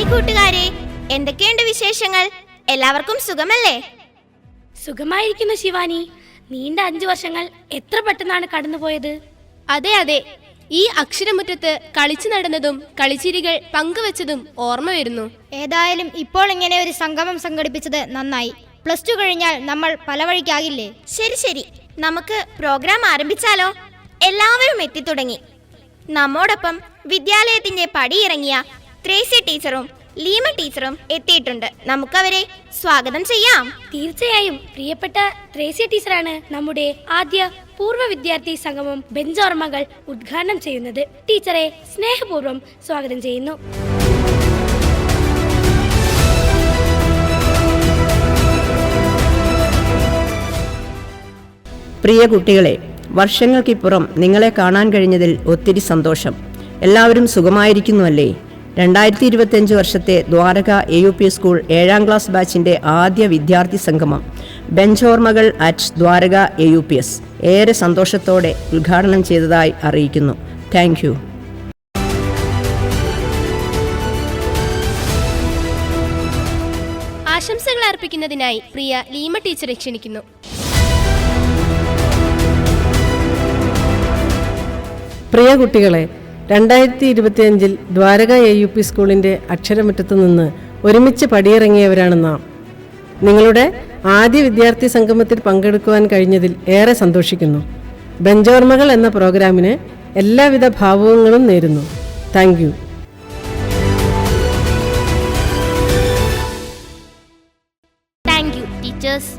Hi കൂട്ടുകാരെ. എന്തൊക്കെയുണ്ട് വിശേഷങ്ങൾ? എല്ലാവർക്കും സുഖമല്ലേ? സുഖമായിരിക്കുന്നു ശിവാനി. നീണ്ട അഞ്ചു വർഷങ്ങൾ എത്ര പെട്ടെന്നാണ് കടന്നുപോയത്? അതെ അതെ. ഈ അക്ഷരമുറ്റത്ത് കളിച്ചു നടന്നതും കളിച്ചിരികൾ പങ്കുവച്ചതും ഓർമ്മ വരുന്നു. ഏതായാലും ഇപ്പോൾ ഇങ്ങനെ ഒരു സംഗമം സംഘടിപ്പിച്ചത് നന്നായി. പ്ലസ് ടു കഴിഞ്ഞാൽ നമ്മൾ പല വഴിക്കാകില്ലേ? ശരി ശരി. നമുക്ക് പ്രോഗ്രാം ആരംഭിച്ചാലോ? എല്ലാവരും എത്തിത്തുടങ്ങി. നമ്മോടൊപ്പം വിദ്യാലയത്തിന്റെ പടിയിറങ്ങിയ ത്രേസ്യ ടീച്ചറും ലീമ ടീച്ചറും എത്തിയിട്ടുണ്ട്. നമുക്കവരെ സ്വാഗതം ചെയ്യാം. തീർച്ചയായും പ്രിയപ്പെട്ട ത്രേസ്യ ടീച്ചറാണ് നമ്മുടെ ആദ്യ പൂർവ വിദ്യാർത്ഥി സംഗമം ബെഞ്ചോർമ്മകൾ ഉദ്ഘാടനം ചെയ്യുന്നത്. ടീച്ചറെ സ്നേഹപൂർവം സ്വാഗതം ചെയ്യുന്നു. പ്രിയ കുട്ടികളെ വർഷങ്ങൾക്കിപ്പുറം നിങ്ങളെ കാണാൻ കഴിഞ്ഞതിൽ ഒത്തിരി സന്തോഷം. എല്ലാവരും സുഖമായിരിക്കുന്നുവല്ലേ? രണ്ടായിരത്തി ഇരുപത്തിയഞ്ച് വർഷത്തെ Dwaraka A U P school ഏഴാം ക്ലാസ് ബാച്ചിന്റെ ആദ്യ വിദ്യാർത്ഥി സംഗമം. ബെഞ്ചോർമകൾ at Dwaraka A U P S ഏറെ സന്തോഷത്തോടെ ഉദ്ഘാടനം ചെയ്തതായി അറിയിക്കുന്നു. താങ്ക് യു ആശംസകൾ അർപ്പിക്കുന്നതിനായി പ്രിയ ലീമ ടീച്ചറെ ക്ഷണിക്കുന്നു. പ്രിയ കുട്ടികളെ രണ്ടായിരത്തി ഇരുപത്തിയഞ്ചിൽ ദ്വാരക എ യു പി സ്കൂളിന്റെ അക്ഷരമുറ്റത്തു നിന്ന് ഒരുമിച്ച് പടിയിറങ്ങിയവരാണ് നാം. നിങ്ങളുടെ ആദ്യ വിദ്യാർത്ഥി സംഗമത്തിൽ പങ്കെടുക്കുവാൻ കഴിഞ്ഞതിൽ ഏറെ സന്തോഷിക്കുന്നു. ബെഞ്ചോർമകൾ എന്ന പ്രോഗ്രാമിന് എല്ലാവിധ ഭാവുകങ്ങളും നേരുന്നു. Thank thank you teachers.